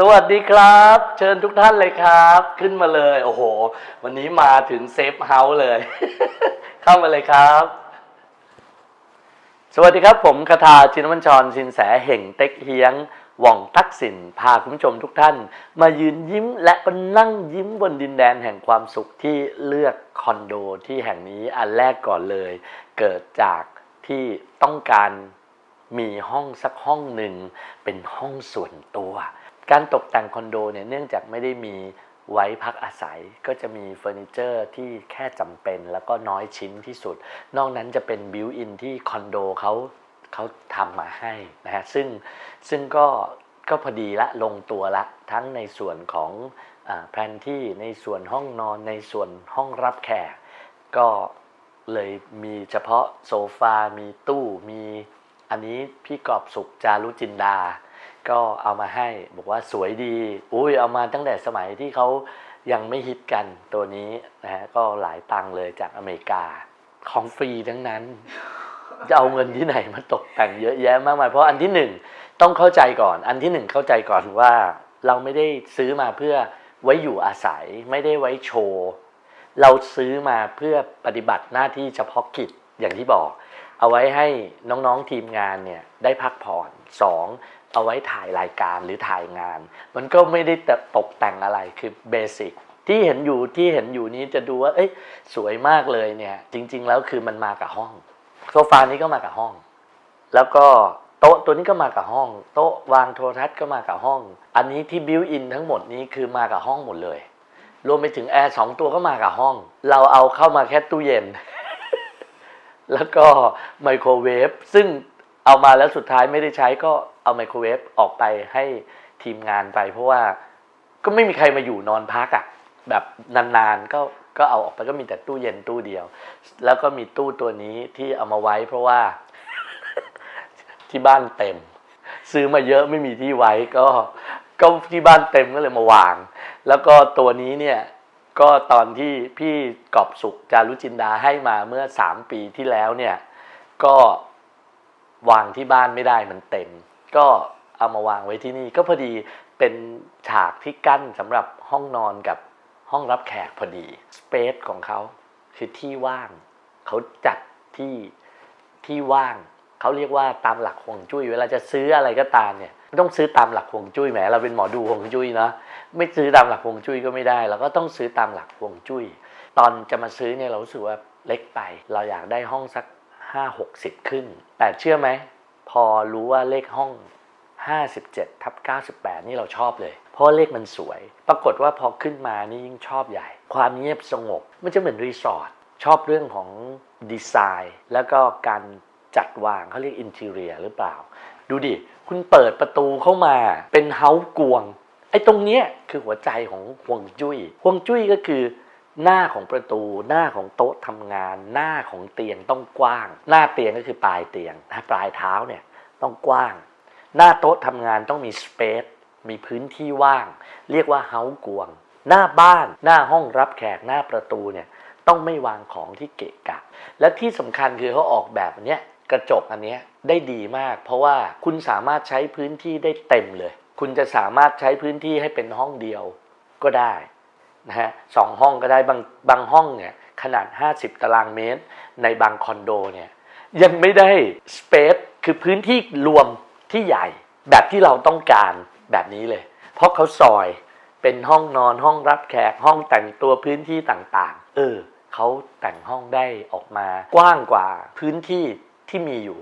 สวัสดีครับ เชิญทุกท่านเลยครับ ขึ้นมาเลย โอ้โห วันนี้มาถึงเซฟเฮาส์เลย เข้ามาเลยครับ สวัสดีครับ ผมคาทาชินวัญชรสินแสเห่งเต็กเฮียงหว่องทักษิณพาคุณผู้ชมทุกท่าน มายืนยิ้มและก็นั่งยิ้มบนดินแดนแห่งความสุขที่เลือกคอนโดที่แห่งนี้อันแรกก่อนเลย เกิดจากที่ต้องการมีห้องสักห้องหนึ่งเป็นห้องส่วนตัว การตกแต่งคอนโดเนี่ยเนื่องจากไม่ได้มีไว้พักอาศัยก็จะมีเฟอร์นิเจอร์ที่แค่จำเป็นแล้วก็น้อยชิ้นที่สุด นอกนั้นจะเป็นบิวอินที่คอนโดเขาเขาทำมาให้นะฮะซึ่งซึ่งก็ก็พอดีละลงตัวละ ทั้งในส่วนของอแพลนที่ในส่วนห้องนอนในส่วนห้องรับแขกก็เลยมีเฉพาะโซฟา มีตู้มีอันนี้พี่กอบสุขจารุจินดา ก็เอามาให้ บอกว่าสวยดี อุ้ยเอามาตั้งแต่สมัยที่เขายังไม่ฮิตกันตัวนี้นะฮะก็หลายตังเลยจากอเมริกาของฟรีทั้งนั้น จะเอาเงินที่ไหนมาตกแต่งเยอะแยะมากมายเพราะอันที่หนึ่งต้องเข้าใจก่อน อันที่หนึ่งเข้าใจก่อนว่า เราไม่ได้ซื้อมาเพื่อไว้อยู่อาศัย ไม่ได้ไว้โชว์ เราซื้อมาเพื่อปฏิบัติหน้าที่เฉพาะกิจอย่างที่บอก เอาไว้ให้น้องๆทีมงานเนี่ยได้พักผ่อนสองเอาไว้ถ่ายรายการหรือถ่ายงาน มันก็ไม่ได้ตกแต่งอะไรคือเบสิกที่เห็นอยู่ที่เห็นอยู่นี้จะดูว่า เอ้ยสวยมากเลยเนี่ย จริง ๆ แล้วคือมันมากับห้องโซฟานี้ก็มากับห้อง แล้วก็โต๊ะตัวนี้ก็มากับห้อง โต๊ะวางโทรทัศน์ก็มากับห้อง อันนี้ที่บิวอินทั้งหมดนี้คือมากับห้องหมดเลย รวมไปถึงแอร์สองตัวก็มากับห้อง เราเอาเข้ามาแค่ตู้เย็น แล้วก็ไมโครเวฟซึ่งเอามาแล้วสุดท้ายไม่ได้ใช้ก็เอาไมโครเวฟออกไปให้ทีมงานไป เพราะว่าก็ไม่มีใครมาอยู่นอนพักอะ่ะแบบนานๆก็ก็เอาออกไปก็มีแต่ตู้เย็นตู้เดียว แล้วก็มีตู้ตัวนี้ที่เอามาไว้ เพราะว่าที่บ้านเต็ม ซื้อมาเยอะไม่มีที่ไว้ก็ก็ที่บ้านเต็มก็เลยมาวาง แล้วก็ตัวนี้เนี่ย ก็ตอนที่พี่กอบสุขจารุจินดาให้มาเมื่อสามปีที่แล้วเนี่ย ก็วางที่บ้านไม่ได้มันเต็ม ก็เอามาวางไว้ที่นี่ก็พอดีเป็นฉากที่กั้นสำหรับห้องนอนกับห้องรับแขกพอดีสเปซของเขาคือที่ว่างเขาจัดที่ที่ว่าง เขาเรียกว่าตามหลักฮวงจุ้ยเวลาจะซื้ออะไรก็ตามเนี่ย ต้องซื้อตามหลักฮวงจุ้ยแหมเราเป็นหมอดูฮวงจุ้ยเนาะไม่ซื้อตามหลักฮวงจุ้ยก็ไม่ได้เราก็ต้องซื้อตามหลักฮวงจุ้ย ตอนจะมาซื้อเนี่ยเราสึกว่าเล็กไป เราอยากได้ห้องสักห้าหกสิบขึ้น แต่เชื่อไหม พอรู้ว่าเลขห้อง 57ทับ98 นี่เราชอบเลย เพราะเลขมันสวย ปรากฏว่าพอขึ้นมานี่ยิ่งชอบใหญ่ ความเงียบสงบ มันจะเหมือนรีสอร์ทชอบเรื่องของดีไซน์ แล้วก็การ จัดวางเขาเรียกอินเทเรียหรือเปล่า ดูดิ คุณเปิดประตูเข้ามาเป็นเฮาส์กวง ไอ้ตรงเนี้ยคือหัวใจของห่วงจุย้ยห่วงจุ้ยก็คือหน้าของประตูหน้าของโต๊ะทำงาน หน้าของเตียงต้องกว้าง หน้าเตียงก็คือปลายเตียงนะปลายเท้าเนี่ยต้องกว้าง หน้าโต๊ะทำงานต้องมีสเปซมีพื้นที่ว่าง เรียกว่าเฮาส์กวง หน้าบ้านหน้าห้องรับแขกหน้าประตูเนี่ยต้องไม่วางของที่เกะกะ และที่สำคัญคือเขาออกแบบเนี้ย กระจกอันนี้ได้ดีมาก เพราะว่าคุณสามารถใช้พื้นที่ได้เต็มเลย คุณจะสามารถใช้พื้นที่ให้เป็นห้องเดียวก็ได้นะฮะสองห้องก็ได้บางบางห้องเนี่ยขนาด 50 ตารางเมตร ในบางคอนโดเนี่ยยังไม่ได้สเปซคือพื้นที่รวมที่ใหญ่แบบที่เราต้องการแบบนี้เลย เพราะเขาซอยเป็นห้องนอนห้องรับแขกห้องแต่งตัวพื้นที่ต่างๆ เออเขาแต่งห้องได้ออกมากว้างกว่าพื้นที่ ที่มีอยู่